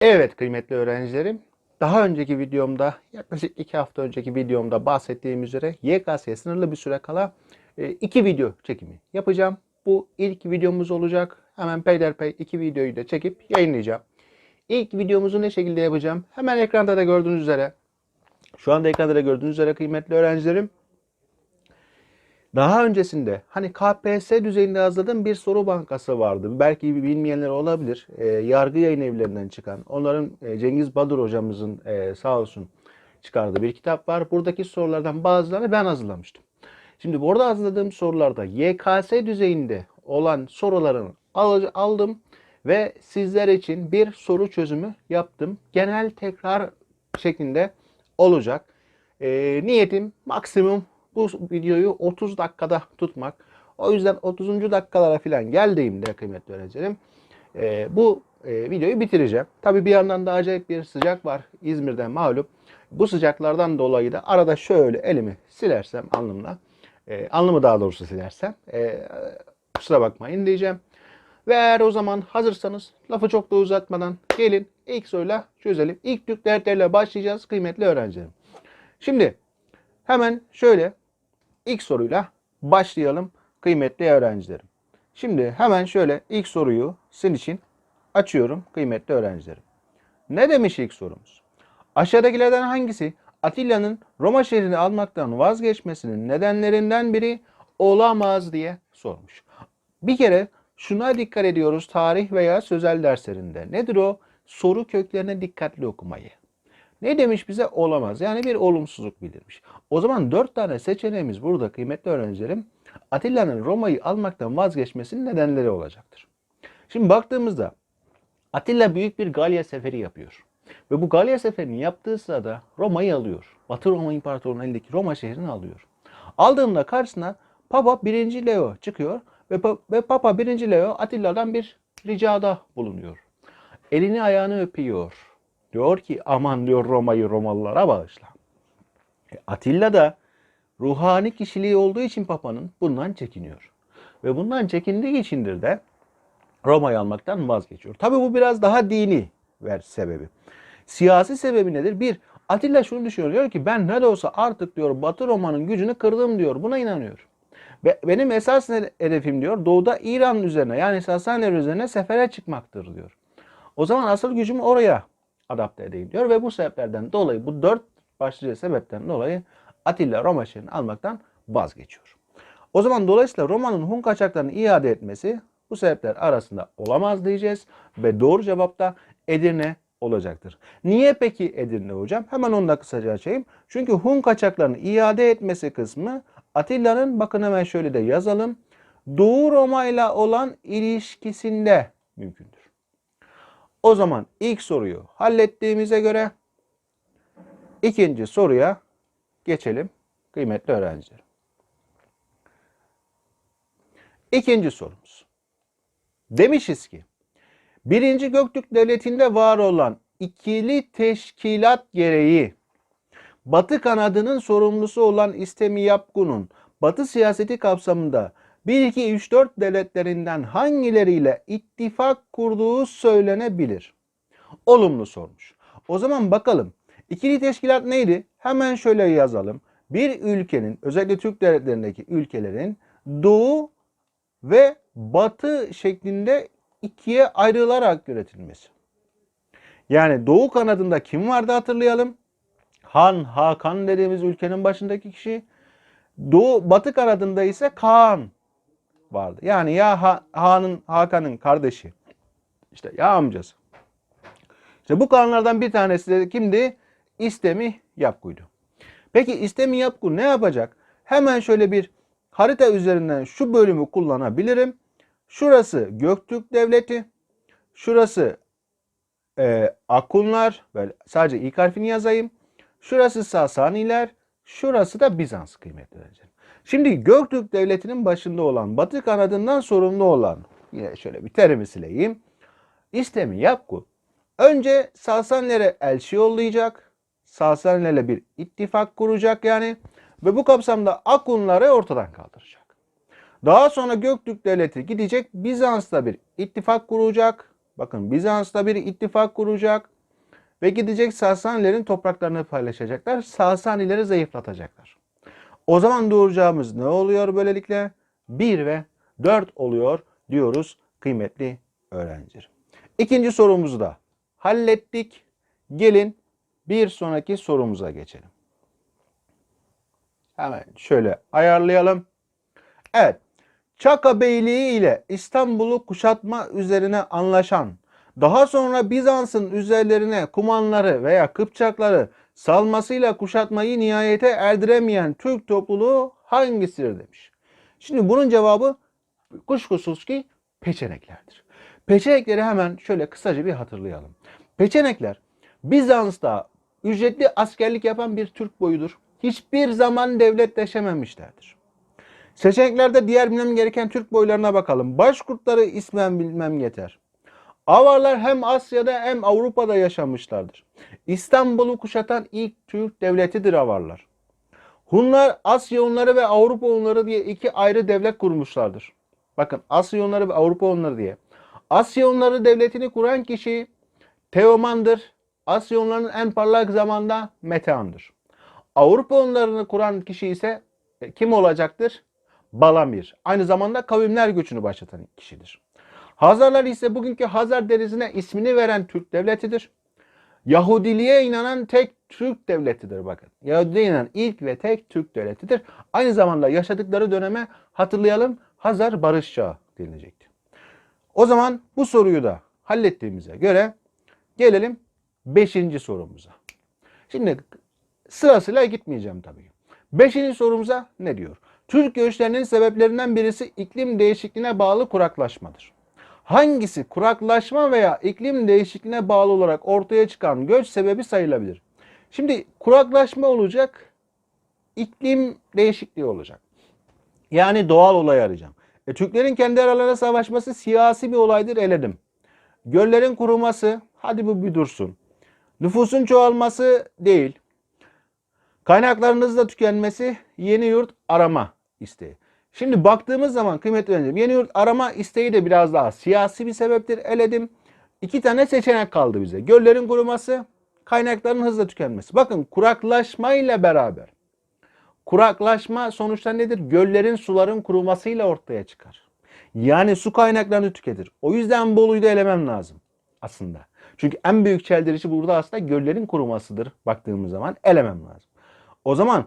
Evet kıymetli öğrencilerim. Daha önceki videomda yaklaşık iki hafta önceki videomda bahsettiğim üzere YKS'ye sınırlı bir süre kala e, iki video çekimi yapacağım. Bu ilk videomuz olacak. Hemen peyderpey iki videoyu da çekip yayınlayacağım. İlk videomuzu ne şekilde yapacağım? Hemen ekranda da gördüğünüz üzere. Şu anda ekranda da gördüğünüz üzere kıymetli öğrencilerim. Daha öncesinde hani KPSS düzeyinde hazırladığım bir soru bankası vardı. Belki bilmeyenler olabilir. E, yargı yayın evlerinden çıkan. Onların e, Cengiz Badur hocamızın e, sağ olsun çıkardığı bir kitap var. Buradaki sorulardan bazılarını ben hazırlamıştım. Şimdi burada hazırladığım sorularda YKS düzeyinde olan soruların al- aldım ve sizler için bir soru çözümü yaptım. Genel tekrar şeklinde olacak. E, niyetim maksimum bu videoyu 30 dakikada tutmak. O yüzden 30. dakikalara falan geldiğimde kıymetli öğrencilerim e, bu e, videoyu bitireceğim. Tabii bir yandan da acayip bir sıcak var İzmir'de malum. Bu sıcaklardan dolayı da arada şöyle elimi silersem alnımla, e, alnımı daha doğrusu silersem e, kusura bakmayın diyeceğim. Ve eğer o zaman hazırsanız lafı çok da uzatmadan gelin ilk soruyla çözelim. İlk Türk dertleriyle başlayacağız kıymetli öğrencilerim. Şimdi hemen şöyle ilk soruyla başlayalım kıymetli öğrencilerim. Şimdi hemen şöyle ilk soruyu sizin için açıyorum kıymetli öğrencilerim. Ne demiş ilk sorumuz? Aşağıdakilerden hangisi Atilla'nın Roma şehrini almaktan vazgeçmesinin nedenlerinden biri olamaz diye sormuş. Bir kere şuna dikkat ediyoruz tarih veya sözel derslerinde. Nedir o? Soru köklerine dikkatli okumayı. Ne demiş bize? Olamaz. Yani bir olumsuzluk bildirmiş. O zaman dört tane seçeneğimiz burada kıymetli öğrencilerim. Atilla'nın Roma'yı almaktan vazgeçmesinin nedenleri olacaktır. Şimdi baktığımızda Atilla büyük bir Galya seferi yapıyor. Ve bu Galya seferini yaptığı sırada Roma'yı alıyor. Batı Roma İmparatorluğu'nun elindeki Roma şehrini alıyor. Aldığında karşısına Papa 1. Leo çıkıyor ve, ve Papa 1. Leo Atilla'dan bir ricada bulunuyor. Elini ayağını öpüyor. Diyor ki aman diyor Roma'yı Romalılara bağışla. E, Atilla da ruhani kişiliği olduğu için Papa'nın bundan çekiniyor. Ve bundan çekindiği içindir de Roma'yı almaktan vazgeçiyor. Tabi bu biraz daha dini ver sebebi. Siyasi sebebi nedir? Bir, Atilla şunu düşünüyor. Diyor ki ben ne de olsa artık diyor Batı Roma'nın gücünü kırdım diyor. Buna inanıyor. Ve benim esas hedefim diyor doğuda İran üzerine yani Sasaniler üzerine sefere çıkmaktır diyor. O zaman asıl gücümü oraya adapte edeyim diyor ve bu sebeplerden dolayı bu dört başlıca sebepten dolayı Atilla Roma şehrini almaktan vazgeçiyor. O zaman dolayısıyla Roma'nın Hun kaçaklarını iade etmesi bu sebepler arasında olamaz diyeceğiz ve doğru cevap da Edirne olacaktır. Niye peki Edirne hocam? Hemen onu da kısaca açayım. Çünkü Hun kaçaklarını iade etmesi kısmı Atilla'nın bakın hemen şöyle de yazalım. Doğu Roma ile olan ilişkisinde mümkündür. O zaman ilk soruyu hallettiğimize göre ikinci soruya geçelim kıymetli öğrencilerim. İkinci sorumuz. Demişiz ki birinci Göktürk Devleti'nde var olan ikili teşkilat gereği Batı kanadının sorumlusu olan İstemi Yapgun'un Batı siyaseti kapsamında 1, 2, 3, 4 devletlerinden hangileriyle ittifak kurduğu söylenebilir? Olumlu sormuş. O zaman bakalım. İkili teşkilat neydi? Hemen şöyle yazalım. Bir ülkenin özellikle Türk devletlerindeki ülkelerin doğu ve batı şeklinde ikiye ayrılarak yönetilmesi. Yani doğu kanadında kim vardı hatırlayalım. Han, Hakan dediğimiz ülkenin başındaki kişi. Doğu, batı kanadında ise Kaan vardı. Yani ya ha, Han'ın, Hakan'ın kardeşi. işte ya amcası. İşte bu kanlardan bir tanesi de kimdi? İstemi Yapgu'ydu. Peki İstemi Yapgu ne yapacak? Hemen şöyle bir harita üzerinden şu bölümü kullanabilirim. Şurası Göktürk Devleti. Şurası e, Akunlar. Böyle sadece ilk harfini yazayım. Şurası Sasaniler. Şurası da Bizans kıymetli öğrencilerim. Şimdi Göktürk Devleti'nin başında olan, Batı kanadından sorumlu olan, yine şöyle bir terimi sileyim. İstemi Yapgu önce Sasanilere elçi yollayacak. Sasanilerle bir ittifak kuracak yani. Ve bu kapsamda Akunları ortadan kaldıracak. Daha sonra Göktürk Devleti gidecek Bizans'la bir ittifak kuracak. Bakın Bizans'ta bir ittifak kuracak ve gidecek Sasanilerin topraklarını paylaşacaklar. Sasanileri zayıflatacaklar. O zaman doğuracağımız ne oluyor böylelikle? 1 ve 4 oluyor diyoruz kıymetli öğrencilerim. İkinci sorumuzu da hallettik. Gelin bir sonraki sorumuza geçelim. Hemen şöyle ayarlayalım. Evet. Çaka Beyliği ile İstanbul'u kuşatma üzerine anlaşan, daha sonra Bizans'ın üzerlerine Kumanları veya Kıpçakları salmasıyla kuşatmayı nihayete erdiremeyen Türk topluluğu hangisidir demiş. Şimdi bunun cevabı kuşkusuz ki peçeneklerdir. Peçenekleri hemen şöyle kısaca bir hatırlayalım. Peçenekler Bizans'ta ücretli askerlik yapan bir Türk boyudur. Hiçbir zaman devletleşememişlerdir. Seçeneklerde diğer bilmem gereken Türk boylarına bakalım. Başkurtları ismen bilmem yeter. Avarlar hem Asya'da hem Avrupa'da yaşamışlardır. İstanbul'u kuşatan ilk Türk devletidir Avarlar. Hunlar Asya Hunları ve Avrupa Hunları diye iki ayrı devlet kurmuşlardır. Bakın Asya Hunları ve Avrupa Hunları diye. Asya Hunları devletini kuran kişi Teoman'dır. Asya Hunlarının en parlak zamanda Metehan'dır. Avrupa Hunlarını kuran kişi ise e, kim olacaktır? Balamir. Aynı zamanda kavimler göçünü başlatan kişidir. Hazarlar ise bugünkü Hazar denizine ismini veren Türk devletidir. Yahudiliğe inanan tek Türk devletidir bakın. Yahudiliğe inanan ilk ve tek Türk devletidir. Aynı zamanda yaşadıkları döneme hatırlayalım Hazar Barış Çağı denilecekti. O zaman bu soruyu da hallettiğimize göre gelelim 5. sorumuza. Şimdi sırasıyla gitmeyeceğim tabii. Beşinci sorumuza ne diyor? Türk göçlerinin sebeplerinden birisi iklim değişikliğine bağlı kuraklaşmadır. Hangisi kuraklaşma veya iklim değişikliğine bağlı olarak ortaya çıkan göç sebebi sayılabilir? Şimdi kuraklaşma olacak, iklim değişikliği olacak. Yani doğal olay arayacağım. E, Türklerin kendi aralarında savaşması siyasi bir olaydır eledim. Göllerin kuruması, hadi bu bir dursun. Nüfusun çoğalması değil. Kaynakların hızla tükenmesi yeni yurt arama isteği. Şimdi baktığımız zaman kıymetli öğrencim yeni yurt arama isteği de biraz daha siyasi bir sebeptir eledim. İki tane seçenek kaldı bize. Göllerin kuruması, kaynakların hızla tükenmesi. Bakın kuraklaşmayla beraber. Kuraklaşma sonuçta nedir? Göllerin suların kurumasıyla ortaya çıkar. Yani su kaynaklarını tüketir. O yüzden Bolu'yu da elemem lazım aslında. Çünkü en büyük çeldirici burada aslında göllerin kurumasıdır baktığımız zaman elemem lazım. O zaman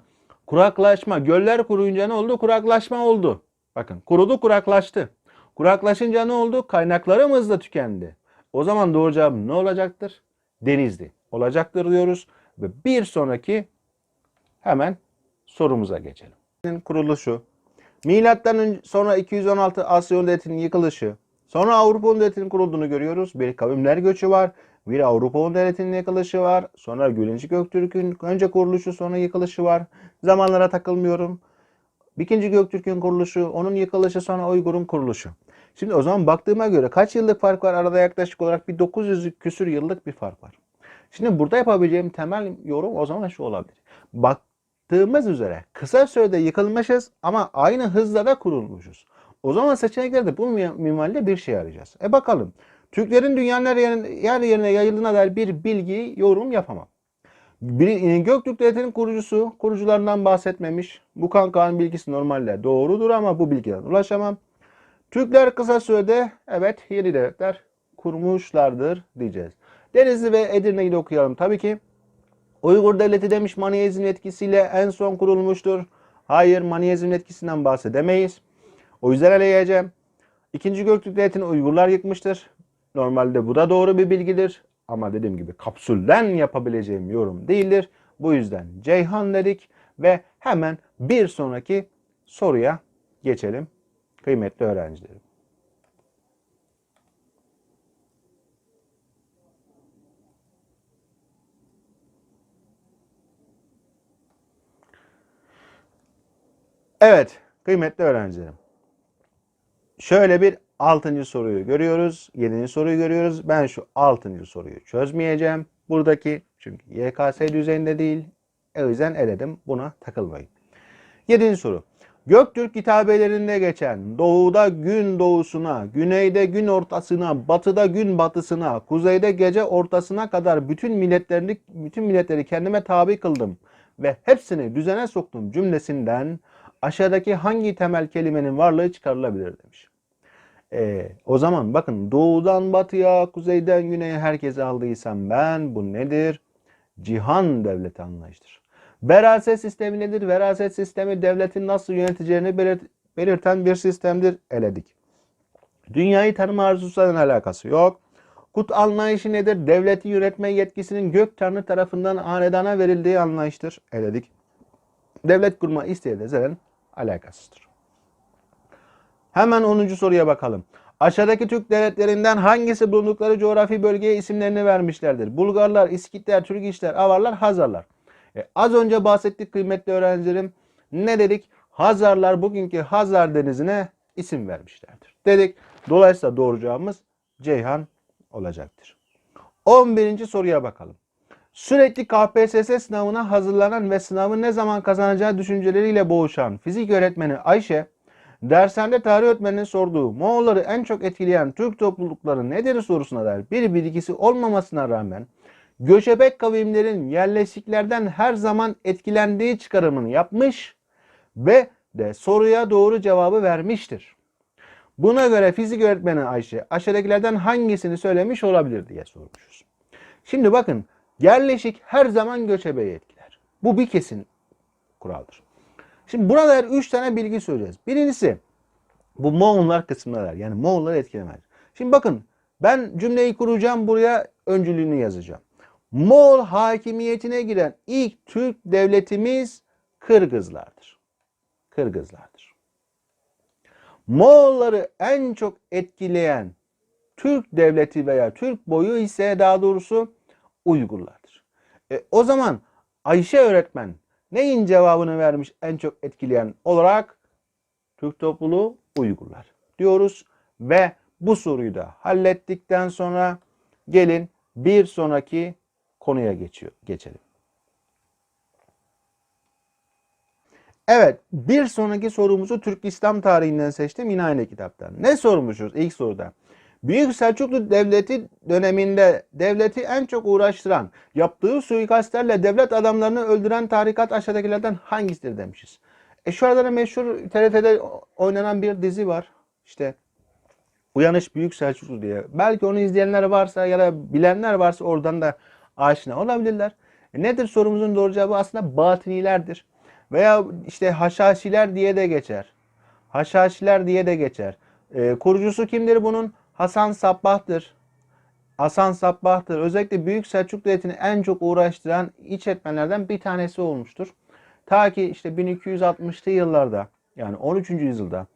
kuraklaşma, göller kuruyunca ne oldu? Kuraklaşma oldu. Bakın kurudu kuraklaştı. Kuraklaşınca ne oldu? Kaynaklarım hızla tükendi. O zaman doğru cevap ne olacaktır? Denizli olacaktır diyoruz. Ve bir sonraki hemen sorumuza geçelim. Kuruluşu, milattan sonra 216 Asya Devleti'nin yıkılışı, sonra Avrupa Devleti'nin kurulduğunu görüyoruz. Bir kavimler göçü var. Bir Avrupa Devleti'nin yıkılışı var. Sonra Gülüncü Göktürk'ün önce kuruluşu sonra yıkılışı var. Zamanlara takılmıyorum. İkinci Göktürk'ün kuruluşu, onun yıkılışı sonra Uygur'un kuruluşu. Şimdi o zaman baktığıma göre kaç yıllık fark var? Arada yaklaşık olarak bir 900 küsür yıllık bir fark var. Şimdi burada yapabileceğim temel yorum o zaman şu olabilir. Baktığımız üzere kısa sürede yıkılmışız ama aynı hızla da kurulmuşuz. O zaman seçeneklerde bu mi- minvalde bir şey arayacağız. E bakalım. Türklerin dünyanın her yerine, yer yerine yayıldığına dair bir bilgi, yorum yapamam. E, Göktürk Devleti'nin kurucusu, kurucularından bahsetmemiş. Bu kankanın bilgisi normalde doğrudur ama bu bilgiden ulaşamam. Türkler kısa sürede evet yeni devletler kurmuşlardır diyeceğiz. Denizli ve Edirne'yi de okuyalım tabii ki. Uygur Devleti demiş Maniyezm etkisiyle en son kurulmuştur. Hayır Maniyezm etkisinden bahsedemeyiz. O yüzden eleyeceğim. İkinci Göktürk Devleti'ni Uygurlar yıkmıştır. Normalde bu da doğru bir bilgidir. Ama dediğim gibi kapsülden yapabileceğim yorum değildir. Bu yüzden Ceyhan dedik ve hemen bir sonraki soruya geçelim kıymetli öğrencilerim. Evet kıymetli öğrencilerim. Şöyle bir altıncı soruyu görüyoruz. Yedinci soruyu görüyoruz. Ben şu altıncı soruyu çözmeyeceğim. Buradaki çünkü YKS düzeyinde değil. O yüzden eledim. Buna takılmayın. Yedinci soru. Göktürk kitabelerinde geçen doğuda gün doğusuna, güneyde gün ortasına, batıda gün batısına, kuzeyde gece ortasına kadar bütün milletlerini bütün milletleri kendime tabi kıldım ve hepsini düzene soktum cümlesinden aşağıdaki hangi temel kelimenin varlığı çıkarılabilir demiş. Ee, o zaman bakın doğudan batıya, kuzeyden güneye herkese aldıysam ben bu nedir? Cihan devleti anlayıştır. Veraset sistemi nedir? Veraset sistemi devletin nasıl yöneteceğini belirt- belirten bir sistemdir. Eledik. Dünyayı tanıma arzusuyla alakası yok. Kut anlayışı nedir? Devleti yönetme yetkisinin gök tanrı tarafından hanedana verildiği anlayıştır. Eledik. Devlet kurma isteği de zaten alakasızdır. Hemen 10. soruya bakalım. Aşağıdaki Türk devletlerinden hangisi bulundukları coğrafi bölgeye isimlerini vermişlerdir? Bulgarlar, İskitler, Türkişler, Avarlar, Hazarlar. E, az önce bahsettik kıymetli öğrencilerim. Ne dedik? Hazarlar bugünkü Hazar denizine isim vermişlerdir. Dedik. Dolayısıyla doğru cevabımız Ceyhan olacaktır. 11. soruya bakalım. Sürekli KPSS sınavına hazırlanan ve sınavı ne zaman kazanacağı düşünceleriyle boğuşan fizik öğretmeni Ayşe, dershanede tarih öğretmeninin sorduğu Moğolları en çok etkileyen Türk toplulukları nedir sorusuna dair bir bilgisi olmamasına rağmen göçebek kavimlerin yerleşiklerden her zaman etkilendiği çıkarımını yapmış ve de soruya doğru cevabı vermiştir. Buna göre fizik öğretmeni Ayşe aşağıdakilerden hangisini söylemiş olabilir diye sormuşuz. Şimdi bakın yerleşik her zaman göçebeyi etkiler. Bu bir kesin kuraldır. Şimdi burada 3 tane bilgi söyleyeceğiz. Birincisi bu Moğollar kısmındalar. Yani Moğolları etkilemez. Şimdi bakın ben cümleyi kuracağım buraya öncülüğünü yazacağım. Moğol hakimiyetine giren ilk Türk devletimiz Kırgızlardır. Kırgızlardır. Moğolları en çok etkileyen Türk devleti veya Türk boyu ise daha doğrusu Uygurlardır. E, o zaman Ayşe öğretmen neyin cevabını vermiş en çok etkileyen olarak Türk topluluğu Uygurlar diyoruz ve bu soruyu da hallettikten sonra gelin bir sonraki konuya geçiyor, geçelim. Evet, bir sonraki sorumuzu Türk İslam tarihinden seçtim yine aynı kitaptan. Ne sormuşuz ilk soruda? Büyük Selçuklu Devleti döneminde devleti en çok uğraştıran, yaptığı suikastlerle devlet adamlarını öldüren tarikat aşağıdakilerden hangisidir demişiz. E şu arada da meşhur TRT'de oynanan bir dizi var. İşte Uyanış Büyük Selçuklu diye. Belki onu izleyenler varsa ya da bilenler varsa oradan da aşina olabilirler. E nedir sorumuzun doğru cevabı? Aslında batinilerdir. Veya işte Haşhaşiler diye de geçer. Haşhaşiler diye de geçer. E, kurucusu kimdir bunun? Hasan Sabbah'tır. Hasan Sabbah'tır. Özellikle Büyük Selçuk Devleti'ni en çok uğraştıran iç etmenlerden bir tanesi olmuştur. Ta ki işte 1260'lı yıllarda yani 13. yüzyılda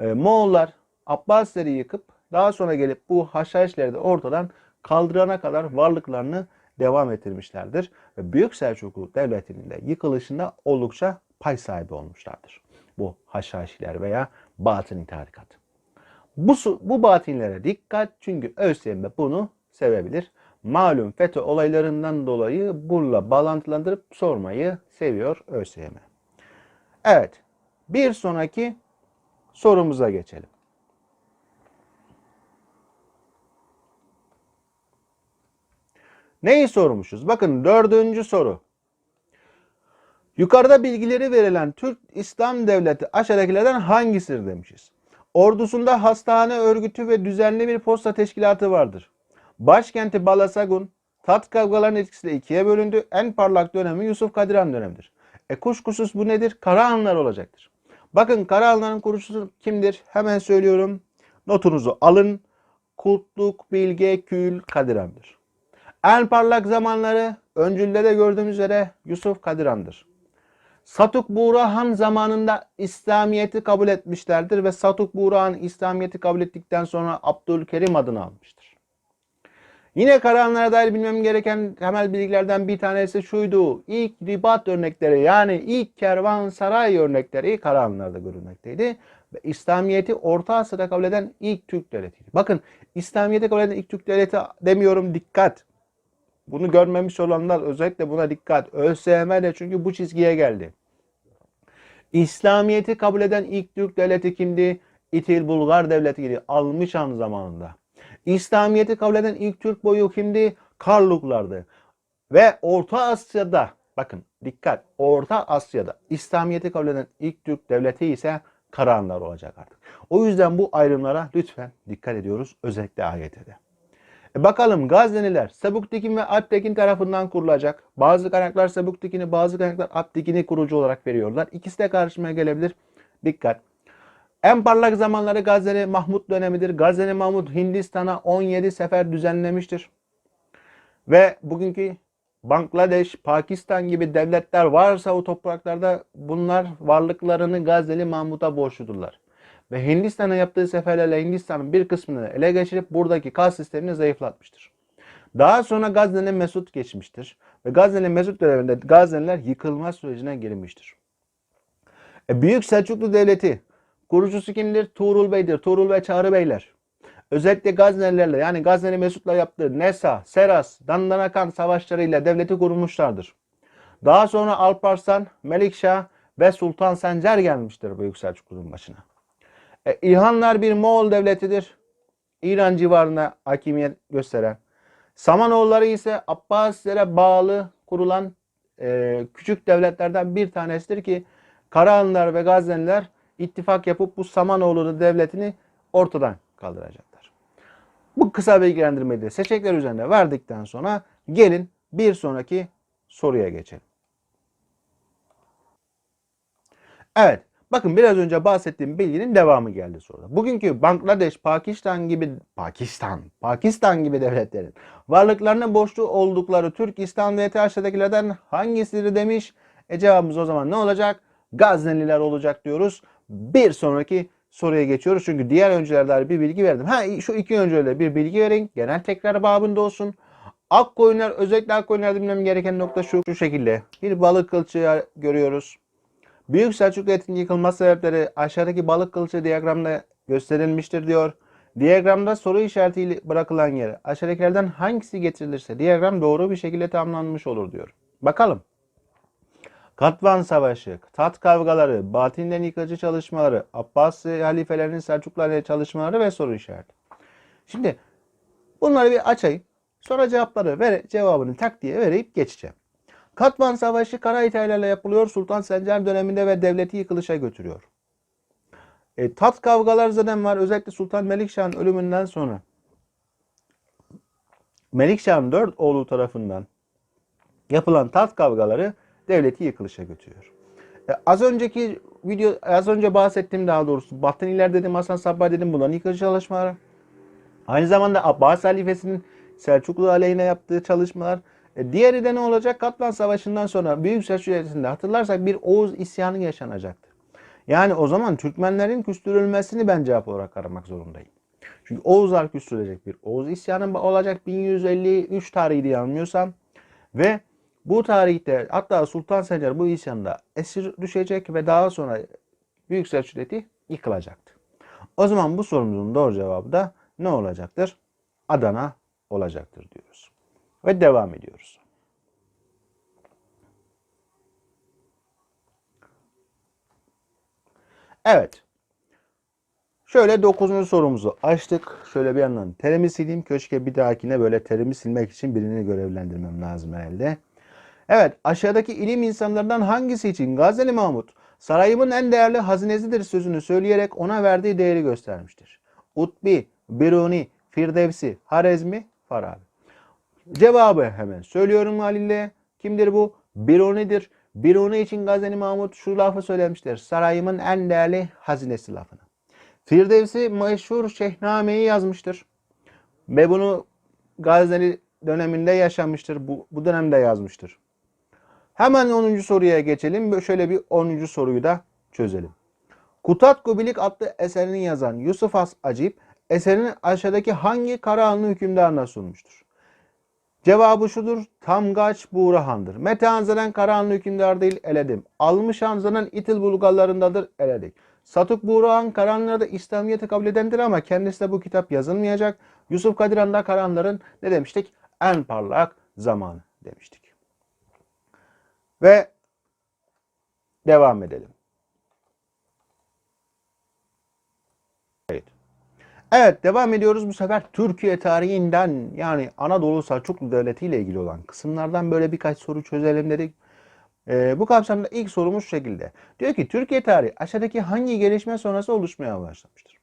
e, Moğollar Abbasileri yıkıp daha sonra gelip bu Haşhaşileri de ortadan kaldırana kadar varlıklarını devam ettirmişlerdir. Ve Büyük Selçuklu Devleti'nin de yıkılışında oldukça pay sahibi olmuşlardır. Bu Haşhaşiler veya Batini tarikat. Bu, bu batinlere dikkat çünkü ÖSYM bunu sevebilir. Malum FETÖ olaylarından dolayı bununla bağlantılandırıp sormayı seviyor ÖSYM. Evet, bir sonraki sorumuza geçelim. Neyi sormuşuz? Bakın dördüncü soru. Yukarıda bilgileri verilen Türk İslam Devleti aşağıdakilerden hangisidir demişiz. Ordusunda hastane örgütü ve düzenli bir posta teşkilatı vardır. Başkenti Balasagun, tat kavgaların etkisiyle ikiye bölündü. En parlak dönemi Yusuf Kadiran dönemidir. E kuşkusuz bu nedir? Karahanlar olacaktır. Bakın Karahanların kurucusu kimdir? Hemen söylüyorum. Notunuzu alın. Kutluk, Bilge, Kül, Kadiran'dır. En parlak zamanları öncülde de gördüğümüz üzere Yusuf Kadiran'dır. Satuk Buğrahan zamanında İslamiyet'i kabul etmişlerdir ve Satuk Buğrahan İslamiyet'i kabul ettikten sonra Abdülkerim adını almıştır. Yine Karahanlara dair bilmem gereken temel bilgilerden bir tanesi şuydu. İlk ribat örnekleri yani ilk kervansaray örnekleri Karahanlarda görülmekteydi. Ve İslamiyet'i Orta Asya'da kabul eden ilk Türk devletiydi. Bakın İslamiyet'i kabul eden ilk Türk devleti demiyorum dikkat. Bunu görmemiş olanlar özellikle buna dikkat. ÖSYM de çünkü bu çizgiye geldi. İslamiyet'i kabul eden ilk Türk devleti kimdi? İtil Bulgar devletiydi. Almışan zamanında. İslamiyet'i kabul eden ilk Türk boyu kimdi? Karluklardı. Ve Orta Asya'da bakın dikkat Orta Asya'da İslamiyet'i kabul eden ilk Türk devleti ise Karahanlar olacak artık. O yüzden bu ayrımlara lütfen dikkat ediyoruz özellikle AYT'de. E bakalım Gazneliler Sebuktekin ve Alptekin tarafından kurulacak. Bazı kaynaklar Sebuktekin'i bazı kaynaklar Alptekin'i kurucu olarak veriyorlar. İkisi de karşımaya gelebilir. Dikkat. En parlak zamanları Gazneli Mahmut dönemidir. Gazneli Mahmut Hindistan'a 17 sefer düzenlemiştir. Ve bugünkü Bangladeş, Pakistan gibi devletler varsa o topraklarda bunlar varlıklarını Gazneli Mahmut'a borçludurlar. Ve Hindistan'a yaptığı seferlerle Hindistan'ın bir kısmını ele geçirip buradaki kas sistemini zayıflatmıştır. Daha sonra Gazneli Mesut geçmiştir. Ve Gazneli Mesut döneminde Gazneliler yıkılma sürecine girmiştir. E, Büyük Selçuklu Devleti kurucusu kimdir? Tuğrul Bey'dir. Tuğrul ve Çağrı Beyler. Özellikle Gaznelilerle yani Gazneli Mesut'la yaptığı Nesa, Seras, Dandanakan savaşlarıyla devleti kurmuşlardır. Daha sonra Alparslan, Melikşah ve Sultan Sencer gelmiştir Büyük Selçuklu'nun başına. E, İlhanlar bir Moğol devletidir. İran civarında hakimiyet gösteren. Samanoğulları ise Abbasilere bağlı kurulan e, küçük devletlerden bir tanesidir ki Karahanlar ve Gazneliler ittifak yapıp bu Samanoğlu devletini ortadan kaldıracaklar. Bu kısa bilgilendirmeyi de seçenekler üzerinde verdikten sonra gelin bir sonraki soruya geçelim. Evet. Bakın biraz önce bahsettiğim bilginin devamı geldi soruda. Bugünkü Bangladeş, Pakistan gibi Pakistan, Pakistan gibi devletlerin varlıklarına borçlu oldukları Türk, İslam ve aşağıdakilerden hangisidir demiş. E cevabımız o zaman ne olacak? Gazneliler olacak diyoruz. Bir sonraki soruya geçiyoruz. Çünkü diğer öncelerde bir bilgi verdim. Ha şu iki öncelde bir bilgi verin. Genel tekrar babında olsun. Akkoyunlar özellikle Akkoyunlar'da bilmem gereken nokta şu, şu şekilde. Bir balık kılçığı görüyoruz. Büyük Selçuklu Devleti'nin yıkılma sebepleri aşağıdaki balık kılıcı diyagramda gösterilmiştir diyor. Diyagramda soru işaretiyle bırakılan yere aşağıdakilerden hangisi getirilirse diyagram doğru bir şekilde tamamlanmış olur diyor. Bakalım. Katvan Savaşı, tat kavgaları, Batin'den yıkıcı çalışmaları, Abbasi halifelerinin Selçuklularla çalışmaları ve soru işareti. Şimdi bunları bir açayım. Sonra cevapları ver, cevabını tak diye verip geçeceğim. Katvan Savaşı Kara İtalyalarla yapılıyor. Sultan Sencer döneminde ve devleti yıkılışa götürüyor. E, tat kavgalar zaten var. Özellikle Sultan Melikşah'ın ölümünden sonra. Melikşah'ın dört oğlu tarafından yapılan tat kavgaları devleti yıkılışa götürüyor. E, az önceki video, az önce bahsettiğim daha doğrusu Batıniler dedim, Hasan Sabbah dedim bunların yıkıcı çalışmaları. Aynı zamanda Abbas halifesinin Selçuklu aleyhine yaptığı çalışmalar. E, diğeri de ne olacak? Katman Savaşı'ndan sonra Büyük Selçuk Devleti'nde hatırlarsak bir Oğuz isyanı yaşanacaktı. Yani o zaman Türkmenlerin küstürülmesini ben cevap olarak aramak zorundayım. Çünkü Oğuzlar küstürülecek bir Oğuz isyanı olacak 1153 tarihi diye. Ve bu tarihte hatta Sultan Sencer bu isyanda esir düşecek ve daha sonra Büyük Selçuk Devleti yıkılacaktı. O zaman bu sorumuzun doğru cevabı da ne olacaktır? Adana olacaktır diyoruz. Ve devam ediyoruz. Evet. Şöyle dokuzuncu sorumuzu açtık. Şöyle bir yandan terimi sileyim. Köşke bir dahakine böyle terimi silmek için birini görevlendirmem lazım herhalde. Evet aşağıdaki ilim insanlarından hangisi için Gazeli Mahmut sarayımın en değerli hazinesidir sözünü söyleyerek ona verdiği değeri göstermiştir. Utbi, Biruni, Firdevsi, Harezmi, Farabi. Cevabı hemen söylüyorum Halil'le. Kimdir bu? Biruni'dir. Biruni için Gazeli Mahmut şu lafı söylemiştir. Sarayımın en değerli hazinesi lafını. Firdevsi meşhur Şehname'yi yazmıştır. Ve bunu Gazeli döneminde yaşamıştır. Bu, bu dönemde yazmıştır. Hemen 10. soruya geçelim. Şöyle bir 10. soruyu da çözelim. Kutat Kubilik adlı eserini yazan Yusuf Has Acip eserini aşağıdaki hangi Karahanlı hükümdarına sunmuştur? Cevabı şudur. Tamgaç Buğrahan'dır. Mete Anzaren Karahanlı hükümdar değil eledim. Almış Anzaren İtil Bulgarlarındadır eledik. Satuk Buğrahan Karahanlı'da İslamiyet'i kabul edendir ama kendisi de bu kitap yazılmayacak. Yusuf Kadir Han da Karahanların ne demiştik? En parlak zamanı demiştik. Ve devam edelim. Evet devam ediyoruz bu sefer Türkiye tarihinden yani Anadolu Selçuklu Devleti ile ilgili olan kısımlardan böyle birkaç soru çözelim dedik. Ee, bu kapsamda ilk sorumuz şu şekilde. Diyor ki Türkiye tarihi aşağıdaki hangi gelişme sonrası oluşmaya başlamıştır?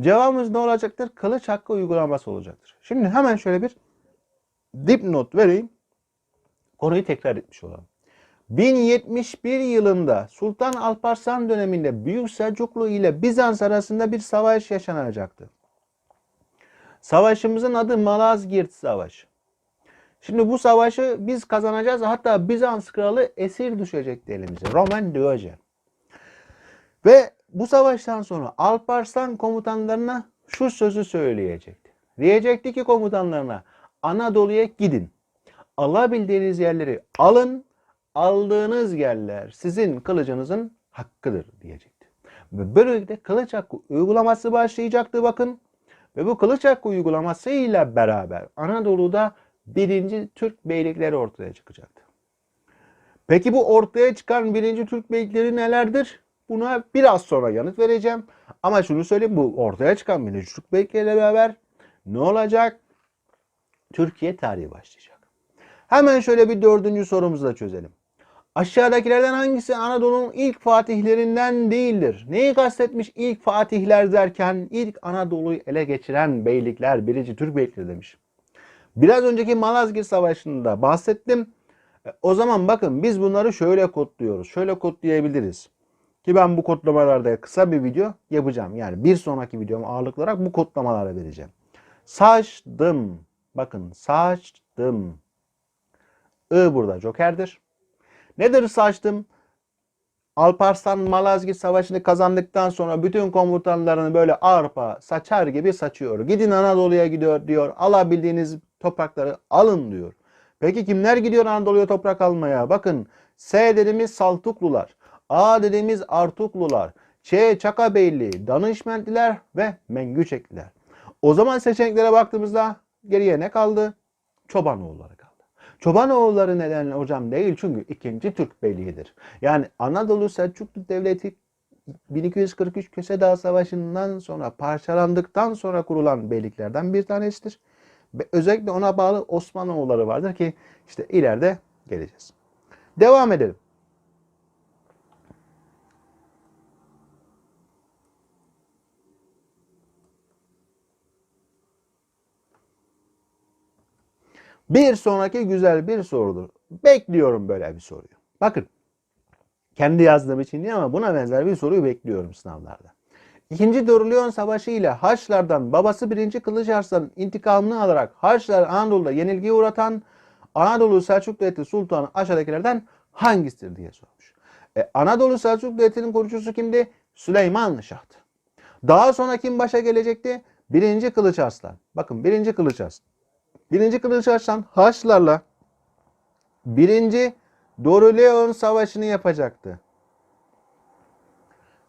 Cevabımız ne olacaktır? Kılıç hakkı uygulaması olacaktır. Şimdi hemen şöyle bir dipnot vereyim. Konuyu tekrar etmiş olalım. 1071 yılında Sultan Alparslan döneminde Büyük Selçuklu ile Bizans arasında bir savaş yaşanacaktı. Savaşımızın adı Malazgirt Savaşı. Şimdi bu savaşı biz kazanacağız. Hatta Bizans kralı esir düşecekti elimize. Roman Diyojen. Ve bu savaştan sonra Alparslan komutanlarına şu sözü söyleyecekti. Diyecekti ki komutanlarına Anadolu'ya gidin. Alabildiğiniz yerleri alın. Aldığınız yerler sizin kılıcınızın hakkıdır diyecekti. Ve böylelikle kılıç hakkı uygulaması başlayacaktı bakın. Ve bu kılıç hakkı uygulamasıyla beraber Anadolu'da birinci Türk beylikleri ortaya çıkacaktı. Peki bu ortaya çıkan birinci Türk beylikleri nelerdir? Buna biraz sonra yanıt vereceğim. Ama şunu söyleyeyim bu ortaya çıkan birinci Türk beyleriyle beraber ne olacak? Türkiye tarihi başlayacak. Hemen şöyle bir dördüncü sorumuzu da çözelim. Aşağıdakilerden hangisi Anadolu'nun ilk fatihlerinden değildir? Neyi kastetmiş ilk fatihler derken ilk Anadolu'yu ele geçiren beylikler, birinci Türk beylikleri demiş. Biraz önceki Malazgirt Savaşı'nda bahsettim. E, O zaman bakın biz bunları şöyle kodluyoruz. Şöyle kodlayabiliriz. Ki ben bu kodlamalarda kısa bir video yapacağım. Yani bir sonraki videom ağırlıklı olarak bu kodlamaları vereceğim. Saçtım. Bakın saçtım. I burada jokerdir. Nedir saçtım? Alparslan Malazgirt Savaşı'nı kazandıktan sonra bütün komutanlarını böyle arpa saçar gibi saçıyor. Gidin Anadolu'ya gidiyor diyor. Alabildiğiniz toprakları alın diyor. Peki kimler gidiyor Anadolu'ya toprak almaya? Bakın S dediğimiz Saltuklular. A dediğimiz Artuklular. Ç Çakabeyli, Danışmentliler ve Mengüçekliler. O zaman seçeneklere baktığımızda geriye ne kaldı? Çobanoğulları kaldı. Çobanoğulları neden hocam değil çünkü ikinci Türk beyliğidir. Yani Anadolu Selçuklu Devleti 1243 Köse Savaşı'ndan sonra parçalandıktan sonra kurulan beyliklerden bir tanesidir. Ve özellikle ona bağlı Osmanoğulları vardır ki işte ileride geleceğiz. Devam edelim. Bir sonraki güzel bir sorudur. Bekliyorum böyle bir soruyu. Bakın. Kendi yazdığım için değil ama buna benzer bir soruyu bekliyorum sınavlarda. İkinci Dorleon Savaşı ile Haçlardan babası 1. Kılıç Arslan'ın intikamını alarak Haçlar Anadolu'da yenilgiye uğratan Anadolu Selçuklu Devleti Sultanı aşağıdakilerden hangisidir diye sormuş. E, Anadolu Selçuklu Devleti'nin kurucusu kimdi? Süleyman Şah'tı. Daha sonra kim başa gelecekti? 1. Kılıç Arslan. Bakın 1. Kılıç Arslan. Birinci Kılıç Arslan Haçlılarla birinci Doruleon Savaşı'nı yapacaktı.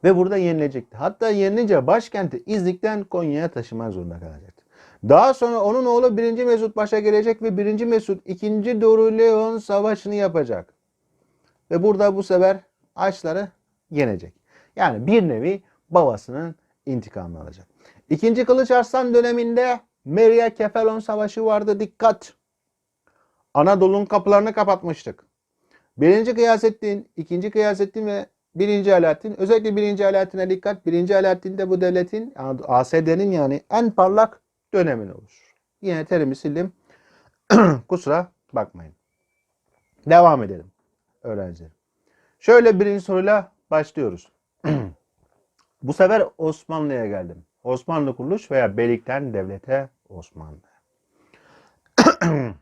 Ve burada yenilecekti. Hatta yenilince başkenti İznik'ten Konya'ya taşımak zorunda kalacaktı. Daha sonra onun oğlu 1. Mesut başa gelecek ve 1. Mesut 2. Doruleon Savaşı'nı yapacak. Ve burada bu sefer Haçlıları yenecek. Yani bir nevi babasının intikamını alacak. İkinci Kılıç Arslan döneminde Meria Kefelon Savaşı vardı. Dikkat! Anadolu'nun kapılarını kapatmıştık. Birinci Kıyasettin, ikinci Kıyasettin ve birinci Alaaddin. Özellikle birinci Alaaddin'e dikkat. Birinci Alaaddin de bu devletin, ASD'nin yani en parlak dönemini oluşur. Yine terimi sildim. Kusura bakmayın. Devam edelim öğrencilerim. Şöyle birinci soruyla başlıyoruz. bu sefer Osmanlı'ya geldim. Osmanlı kuruluş veya Beylikten devlete Osmanlı.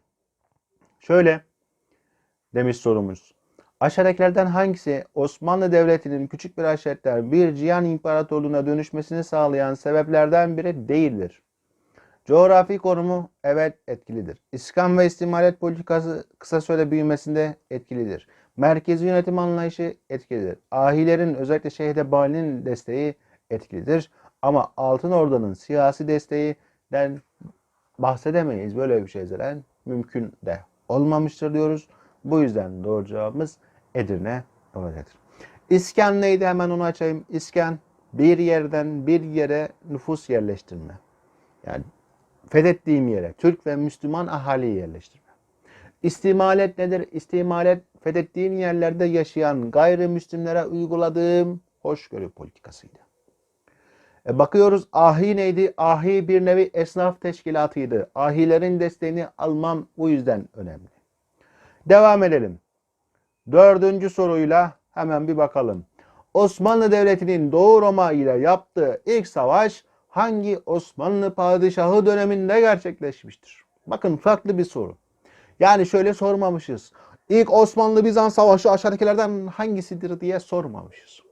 Şöyle demiş sorumuz. Aşağıdakilerden hangisi Osmanlı Devleti'nin küçük bir aşiretten bir cihan imparatorluğuna dönüşmesini sağlayan sebeplerden biri değildir? Coğrafi konumu evet etkilidir. İskan ve istimalet politikası kısa süre büyümesinde etkilidir. Merkezi yönetim anlayışı etkilidir. Ahilerin özellikle şehre balinin desteği etkilidir. Ama Altın Ordu'nun siyasi desteğinden bahsedemeyiz. Böyle bir şey zaten mümkün de olmamıştır diyoruz. Bu yüzden doğru cevabımız Edirne olacaktır. İskan neydi? Hemen onu açayım. İskan bir yerden bir yere nüfus yerleştirme. Yani fethettiğim yere Türk ve Müslüman ahaliyi yerleştirme. İstimalet nedir? İstimalet fethettiğim yerlerde yaşayan gayrimüslimlere uyguladığım hoşgörü politikasıydı. E bakıyoruz ahi neydi? Ahi bir nevi esnaf teşkilatıydı. Ahilerin desteğini almam bu yüzden önemli. Devam edelim. Dördüncü soruyla hemen bir bakalım. Osmanlı Devleti'nin Doğu Roma ile yaptığı ilk savaş hangi Osmanlı padişahı döneminde gerçekleşmiştir? Bakın farklı bir soru. Yani şöyle sormamışız. İlk Osmanlı Bizans Savaşı aşağıdakilerden hangisidir diye sormamışız.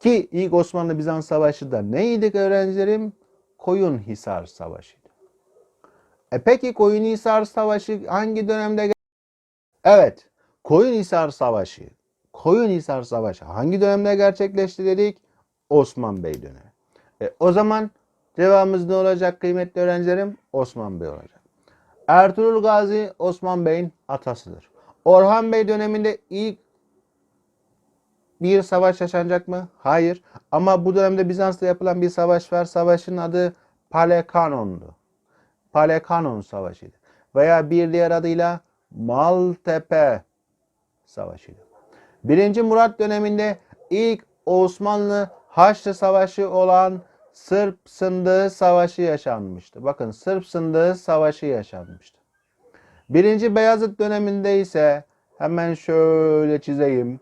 Ki ilk Osmanlı Bizans Savaşı da neydi öğrencilerim? Koyunhisar Savaşı'ydı. E peki Koyunhisar Savaşı hangi dönemde Evet, Koyunhisar Savaşı. Koyunhisar Savaşı hangi dönemde gerçekleşti dedik? Osman Bey dönemi. E, o zaman cevabımız ne olacak kıymetli öğrencilerim? Osman Bey olacak. Ertuğrul Gazi Osman Bey'in atasıdır. Orhan Bey döneminde ilk bir savaş yaşanacak mı? Hayır. Ama bu dönemde Bizans'ta yapılan bir savaş var. Savaşın adı Palekanon'du. Palekanon Savaşı'ydı. Veya bir diğer adıyla Maltepe Savaşı'ydı. Birinci Murat döneminde ilk Osmanlı Haçlı Savaşı olan Sırp Sındığı Savaşı yaşanmıştı. Bakın Sırp Sındığı Savaşı yaşanmıştı. Birinci Beyazıt döneminde ise hemen şöyle çizeyim.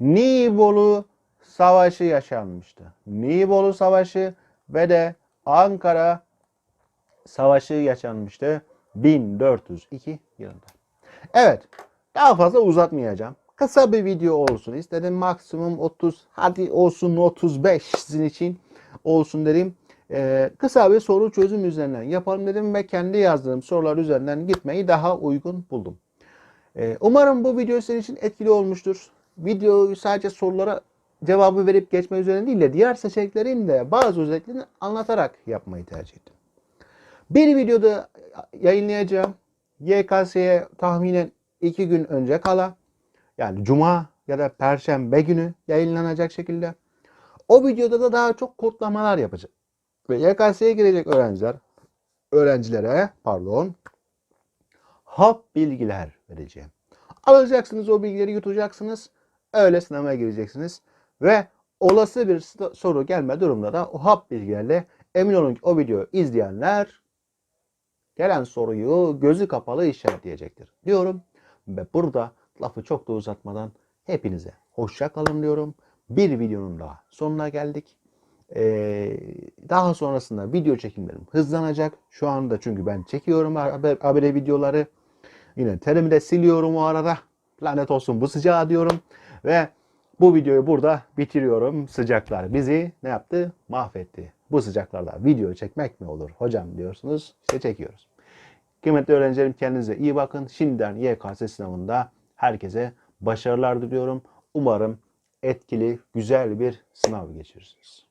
Nibolu Savaşı yaşanmıştı. Nibolu Savaşı ve de Ankara Savaşı yaşanmıştı 1402 yılında. Evet, daha fazla uzatmayacağım. Kısa bir video olsun istedim. Maksimum 30, hadi olsun 35 sizin için olsun dedim. Ee, kısa bir soru çözüm üzerinden yapalım dedim ve kendi yazdığım sorular üzerinden gitmeyi daha uygun buldum. Ee, umarım bu video sizin için etkili olmuştur. Videoyu sadece sorulara cevabı verip geçme üzerine değil de diğer seçeneklerin de bazı özelliklerini anlatarak yapmayı tercih ettim. Bir videoda yayınlayacağım. YKS'ye tahminen iki gün önce kala yani cuma ya da perşembe günü yayınlanacak şekilde. O videoda da daha çok kodlamalar yapacağım. Ve YKS'ye girecek öğrenciler öğrencilere pardon hap bilgiler vereceğim. Alacaksınız o bilgileri yutacaksınız. Öyle sınava gireceksiniz. Ve olası bir soru gelme durumda da o hap bilgilerle emin olun ki o videoyu izleyenler gelen soruyu gözü kapalı işaretleyecektir diyorum. Ve burada lafı çok da uzatmadan hepinize hoşça kalın diyorum. Bir videonun daha sonuna geldik. Ee, daha sonrasında video çekimlerim hızlanacak. Şu anda çünkü ben çekiyorum haber, habere videoları. Yine terimi de siliyorum o arada. Lanet olsun bu sıcağı diyorum. Ve bu videoyu burada bitiriyorum. Sıcaklar bizi ne yaptı? Mahvetti. Bu sıcaklarda video çekmek mi olur hocam diyorsunuz. İşte çekiyoruz. Kıymetli öğrencilerim kendinize iyi bakın. Şimdiden YKS sınavında herkese başarılar diliyorum. Umarım etkili, güzel bir sınav geçirirsiniz.